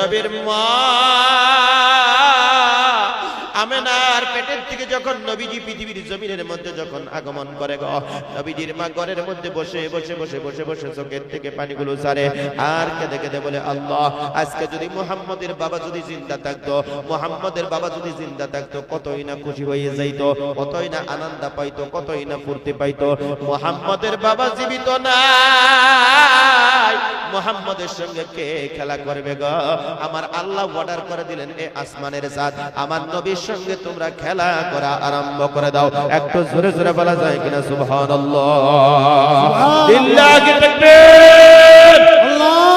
নবীর মা। আমেনার পেটের থেকে যখন নবীজি পৃথিবীর জমিনের মধ্যে যখন আগমন করে গো, নবীজির মা ঘরের মধ্যে বসে বসে বসে বসে বসে চোখের থেকে পানিগুলো সারে আর কেঁদে কেঁদে বলে, আল্লাহ, আজকে যদি মুহাম্মদের বাবা যদি জিন্দা থাকতো, মুহাম্মদের বাবা যদি জিন্দা থাকতো, কতই না খুশি হয়ে যাইতো, কতই না আনন্দ পাইতো, কতই না ফুর্তি পাইতো, মুহাম্মদের বাবা জীবিত নাই। মুহাম্মদের সঙ্গে কে খেলা করবে গ? আমার আল্লাহ অর্ডার করে দিলেন এ আসমানের জাত আমার নবীর সঙ্গে তোমরা খেলা করা আরম্ভ করে দাও। একটু জোরে জোরে বলা যায় কিনা? সুবহানাল্লাহ। আল্লাহু।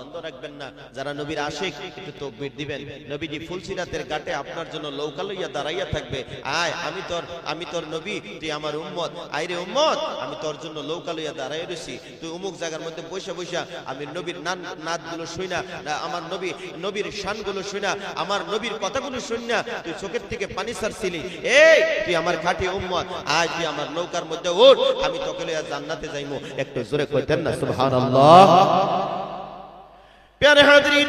বন্ধ রাখবেন না। যারা নবীর আশিক একটু তকবীর দিবেন। নবীজি ফুলসিরাতের ঘাটে আপনার জন্য লৌকা লইয়া দাঁড়াইয়া থাকবে। আয় আমি তোর আমি তোর নবী তুই আমার উম্মত। আইরে উম্মত আমি তোর জন্য লৌকা লইয়া দাঁড়াই রইছি। তুই অমুক জায়গার মধ্যে বৈশা বৈশা আমি নবীর নান নাদগুলো শুইনা না, আমার নবী নবীর শানগুলো শুইনা আমার নবীর কথাগুলো শুইনা তুই চোখের থেকে পানি সারছিলি এই তুই আমার খাঁটি উম্মত। আজ তুই আমার নৌকার মধ্যে ওঠ আমি তোকে লইয়া জান্নাতে যাইমু। একটু জোরে কইতেন না সুবহানাল্লাহ। প্যারে হাজরিন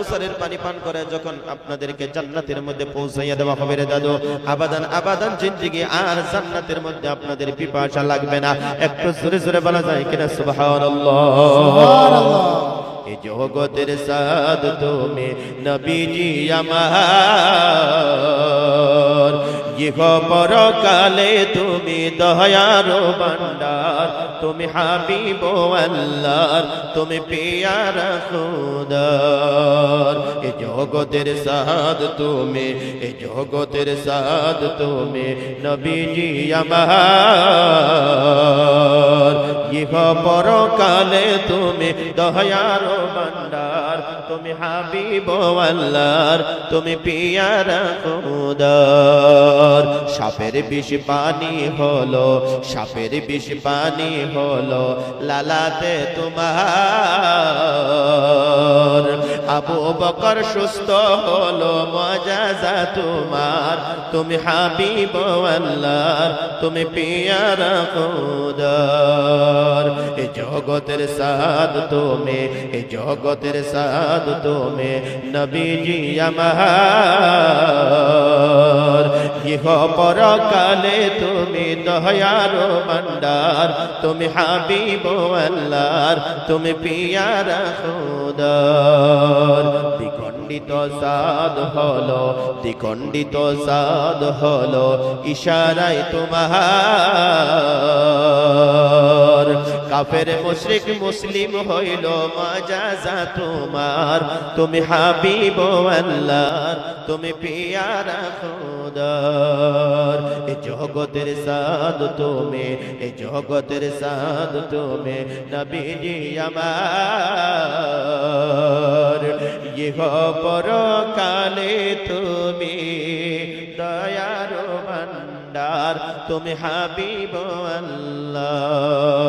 কাউসারের পানি পান করে যখন আপনাদেরকে জান্নাতের মধ্যে পৌঁছাইয়া দেওয়া হবে রে দাদু আবাদান আবাদান জিন্দিগি আর জান্নাতের মধ্যে আপনাদের পিপাসা লাগবে না। একটু জোরে জোরে বলা যায় কিনা? সুবহানাল্লাহ। সুবহানাল্লাহ। জগতের সাদ তুমি নবীজি আমার। ইহ পরকালে তুমি দয়ার ভান্ডার তুমি হাবিব আল্লাহর, তুমি পিয়ার খুদার। এ জগতের সাদ তুমি, এ জগতের সাদ তুমি, নবীজি আমার। ইহ পরকালে তুমি দয়ার ভান্ডার তুমি হাবিব আল্লাহর, তুমি পিয়ারা খুদার। সাপের বিষ পানি হলো, সাপের বিষ পানি হলো, লালাতে তোমার। আবু বকর সুস্থ হলো মজাজা তোমার। তুমি হাবিব আল্লাহর, তুমি পিয়ারা খুদার এ জগতের সাদ তুমি, এ জগতের সাদ তুমি, নবীজি আমার। ইহ পরকালে তুমি দয়ার ভান্ডার তুমি হাবিব আল্লাহর, তুমি পিয়ারা খুদার। দ্বিখণ্ডিত সাদ হলো, দ্বিখণ্ডিত সাদ হলো, ইশারায় তোমার। কাফের মুশরিক মুসলিম হইল মাজাজা তোমার। তুমি হাবিব আল্লাহর, তুমি পিয়ারা খুদার। এ জগতের সাদ তুমি, এ জগতের সাদ তুমি, নবীজি আমার। ইহ পরকালে তুমি দয়ার ভান্ডার তুমি হাবিব আল্লাহ।